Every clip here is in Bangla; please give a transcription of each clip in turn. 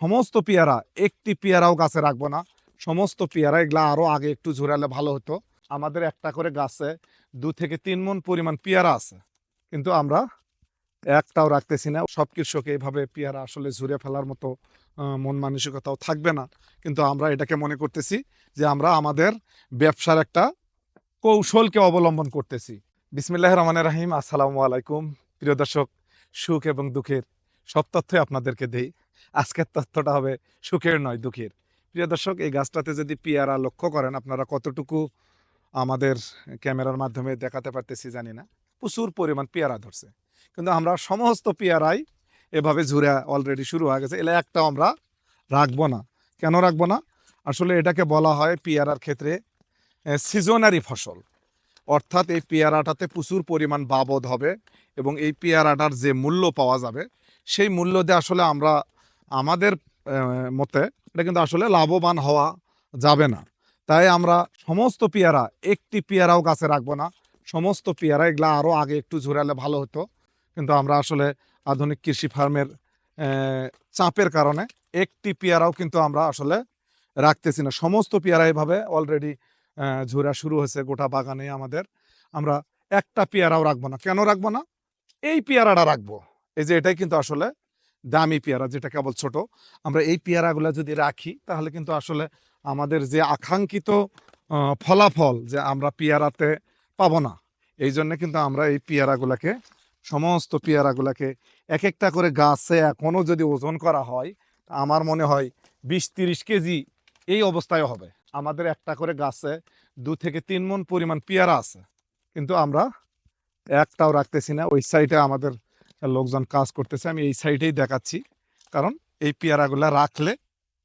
সমস্ত পেয়ারা, একটি পেয়ারাও গাছে রাখব না। সমস্ত পেয়ারা এগুলা আরও আগে একটু ঝুরালে ভালো হতো। আমাদের একটা করে গাছে দু থেকে তিন মন পরিমাণ পেয়ারা আছে। কিন্তু আমরা একটাও রাখতেছি না। সব কৃষক এইভাবে পেয়ারা আসলে ঝুরে ফেলার মতো মন মানসিকতাও থাকবে না। কিন্তু আমরা এটাকে মনে করতেছি যে আমরা আমাদের ব্যবসার একটা কৌশলকে অবলম্বন করতেছি। বিসমিল্লাহ রহমান রাহিম। আসসালামু আলাইকুম। প্রিয় দর্শক, সুখ এবং দুঃখের সব তথ্যই আপনাদেরকে দেই। আজকের তথ্যটা হবে সুখের নয়, দুঃখের। প্রিয় দর্শক, এই গাছটাতে যদি পেয়ারা লক্ষ্য করেন, আপনারা কতটুকু আমাদের ক্যামেরার মাধ্যমে দেখাতে পারতেছি জানি না। প্রচুর পরিমাণ পেয়ারা ধরছে। কিন্তু আমরা সমস্ত পেয়ারাই এভাবে ঝুরে অলরেডি শুরু হয়ে গেছে। এলে একটা আমরা রাখব না। কেন রাখব না? আসলে এটাকে বলা হয় পেয়ারার ক্ষেত্রে সিজনারি ফসল। অর্থাৎ এই পেয়ারাটাতে প্রচুর পরিমাণ বাবদ হবে এবং এই পেয়ারাটার যে মূল্য পাওয়া যাবে, সেই মূল্য দিয়ে আসলে আমরা আমাদের মতে এটা কিন্তু আসলে লাভবান হওয়া যাবে না। তাই আমরা সমস্ত পেয়ারা, একটি পেয়ারাও গাছে রাখব না। সমস্ত পেয়ারা, এগুলা আরও আগে একটু ঝুরালে ভালো হতো। কিন্তু আমরা আসলে আধুনিক কৃষি ফার্মের চাপের কারণে একটি পেয়ারাও কিন্তু আমরা আসলে রাখতেছি না। সমস্ত পেয়ারা এভাবে অলরেডি ঝুরা শুরু হয়েছে গোটা বাগানে আমাদের। আমরা একটা পেয়ারাও রাখব না। কেন রাখব না? এই পেয়ারাটা রাখব। এই যে এটাই কিন্তু আসলে দামি পেয়ারা যেটা কেবল ছোট। আমরা এই পেয়ারাগুলো যদি রাখি, তাহলে কিন্তু আসলে আমাদের যে আকাঙ্ক্ষিত ফলাফল যে আমরা পেয়ারাতে পাবো না, এই জন্য কিন্তু আমরা এই পেয়ারাগুলোকে, সমস্ত পেয়ারাগুলোকে এক একটা করে গাছে এখনও যদি ওজন করা হয় আমার মনে হয় বিশ তিরিশ কেজি এই অবস্থায় হবে। আমাদের একটা করে গাছে দু থেকে তিন মন পরিমাণ পেয়ারা আছে। কিন্তু আমরা একটাও রাখতেছি না, ওই সাইডে আমাদের লোকজন কাজ করতেছে, আমি এই সাইডেই দেখাচ্ছি। কারণ এই পেয়ারাগুলা রাখলে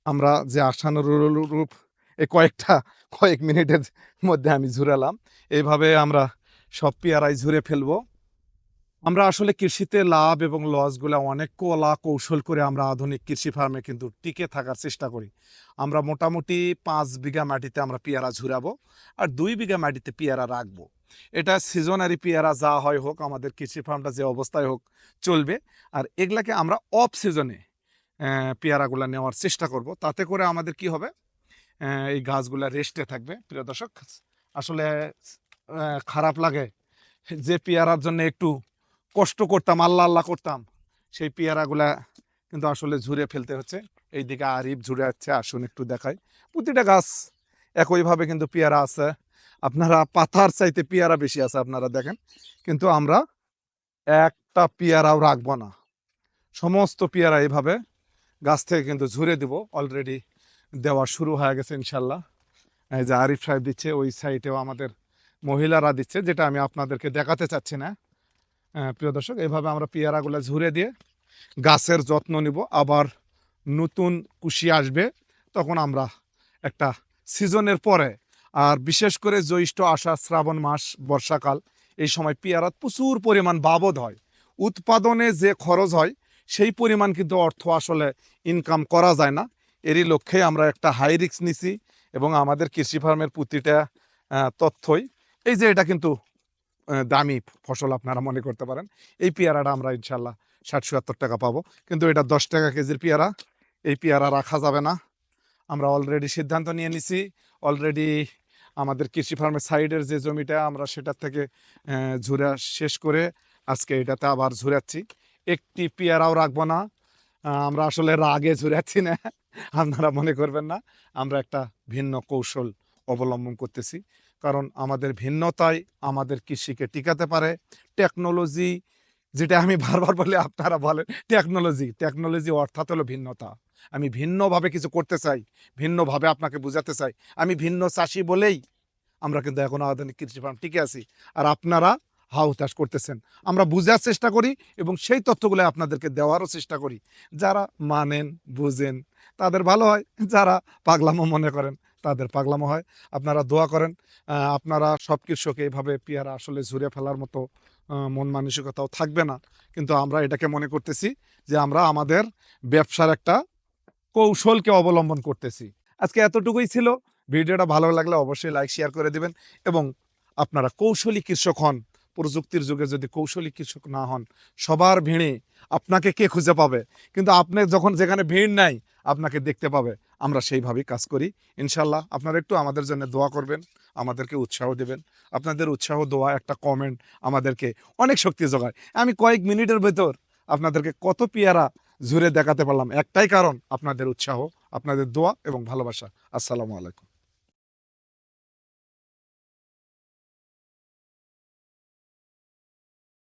আমরা যে আশানুরূপ এই কয়েকটা, কয়েক মিনিটের মধ্যে আমি ঝুরালাম। এইভাবে আমরা সব পেয়ারাই ঝুরে ফেলব। আমরা আসলে কৃষিতে লাভ এবং লসগুলো অনেক কলা কৌশল করে আমরা আধুনিক কৃষি ফার্মে কিন্তু টিকে থাকার চেষ্টা করি। আমরা মোটামুটি পাঁচ বিঘা মাটিতে আমরা পেয়ারা ঝুরাবো আর দুই বিঘা মাটিতে পেয়ারা রাখব। এটা সিজনারি পেয়ারা যা হয় হোক, আমাদের কৃষি ফার্মটা যে অবস্থায় হোক, চলবে। আর এগুলাকে আমরা অফ সিজনে পেয়ারাগুলা নেওয়ার চেষ্টা করব। তাতে করে আমাদের কি হবে? এই গাছগুলা রেস্টে থাকবে, প্রিয় দর্শক। আসলে খারাপ লাগে যে পেয়ারার জন্য একটু কষ্ট করতাম আল্লাহ আল্লাহ করতাম, সেই পেয়ারাগুলা কিন্তু আসলে ঝুরে ফেলতে হচ্ছে। এইদিকে আরিফ ঝুরে যাচ্ছে আসুন একটু দেখায় প্রতিটা গাছ একইভাবে কিন্তু পেয়ারা আছে। আপনারা পাতার চাইতে পেয়ারা বেশি আছে আপনারা দেখেন। কিন্তু আমরা একটা পেয়ারাও রাখব না। সমস্ত পেয়ারা এইভাবে গাছ থেকে কিন্তু ঝুরে দিব। অলরেডি দেওয়া শুরু হয়ে গেছে ইনশাল্লাহ। এই যে আরিফ সাহেব দিচ্ছে, ওই সাইডেও আমাদের মহিলারা দিচ্ছে, যেটা আমি আপনাদেরকে দেখাতে চাচ্ছি না। প্রিয় দর্শক এইভাবে আমরা পেয়ারাগুলো ঝুরে দিয়ে গাছের যত্ন নিব। আবার নতুন কুশি আসবে, তখন আমরা একটা সিজনের পরে আর বিশেষ করে জ্যৈষ্ঠ, আষাঢ়, শ্রাবণ মাস, বর্ষাকাল, এই সময় পেয়ারাত প্রচুর পরিমাণ বাবদ হয়। উৎপাদনে যে খরচ হয়, সেই পরিমাণ কিন্তু অর্থ আসলে ইনকাম করা যায় না। এরই লক্ষ্যে আমরা একটা হাই রিক্স নিছি এবং আমাদের কৃষি ফার্মের প্রতিটা তথ্যই, এই যে এটা কিন্তু দামি ফসল আপনারা মনে করতে পারেন। এই পেয়ারাটা আমরা ইনশাল্লাহ ষাট, সত্তর টাকা পাবো। কিন্তু এটা দশ টাকা কেজির পেয়ারা, এই পেয়ারা রাখা যাবে না। আমরা অলরেডি সিদ্ধান্ত নিয়ে নিছি। অলরেডি আমাদের কৃষি ফার্মের সাইডের যে জমিটা, আমরা সেটার থেকে ঝুরা শেষ করে আজকে এটাতে আবার ঝুরাচ্ছি। একটি পেয়ারাও রাখব না। আমরা আসলে রাগে ঝুরাচ্ছি না। আপনারা মনে করবেন না। আমরা একটা ভিন্ন কৌশল অবলম্বন করতেছি। কারণ আমাদের ভিন্নতাই আমাদের কৃষিকে টিকাতে পারে। টেকনোলজি যেটা আমি বারবার বলি, আপনারা বলেন টেকনোলজি টেকনোলজি অর্থাৎ হলো ভিন্নতা। আমি ভিন্নভাবে কিছু করতে চাই, ভিন্নভাবে আপনাকে বোঝাতে চাই। আমি ভিন্ন চাষি বলেই আমরা কিন্তু এখন আধুনিক কৃষি ফার্ম টিকে আছি। আর আপনারা হাউ চাষ করতেছেন। আমরা বোঝার চেষ্টা করি এবং সেই তথ্যগুলো আপনাদেরকে দেওয়ারও চেষ্টা করি। যারা মানেন, বুঝেন, তাদের ভালো হয়। যারা পাগলামো মনে করেন তাদের পাগলামো হয়। আপনারা দোয়া করেন আপনারা সব কৃষক এইভাবে পেয়ারা আসলে ঝুরে ফেলার মতো মন মানসিকতাও থাকবে না। কিন্তু আমরা এটাকে মনে করতেছি যে আমরা আমাদের ব্যবসার একটা কৌশলকে অবলম্বন করতেছি। আজকে এতটুকুই ছিল। ভিডিওটা ভালো লাগলে অবশ্যই লাইক, শেয়ার করে দেবেন এবং আপনারা কৌশলী কৃষক হন। প্রযুক্তির যুগে যদি কৌশলী কৃষক না হন, সবার ভিড়ে আপনাকে কে খুঁজে পাবে? কিন্তু আপনি যখন যেখানে ভিড় নাই, আপনাকে দেখতে পাবে। আমরা সেইভাবেই কাজ করি। ইনশাল্লাহ আপনারা একটু আমাদের জন্য দোয়া করবেন, আমাদেরকে উৎসাহ দেবেন। আপনাদের উৎসাহ, দোয়া, একটা কমেন্ট আমাদেরকে অনেক শক্তি জোগায় আমি কয়েক মিনিটের ভেতর আপনাদেরকে কত পেয়ারা ঝুরে দেখাতে পারলাম। একটাই কারণ, আপনাদের উৎসাহ, আপনাদের দোয়া এবং ভালোবাসা। আসসালামু আলাইকুম।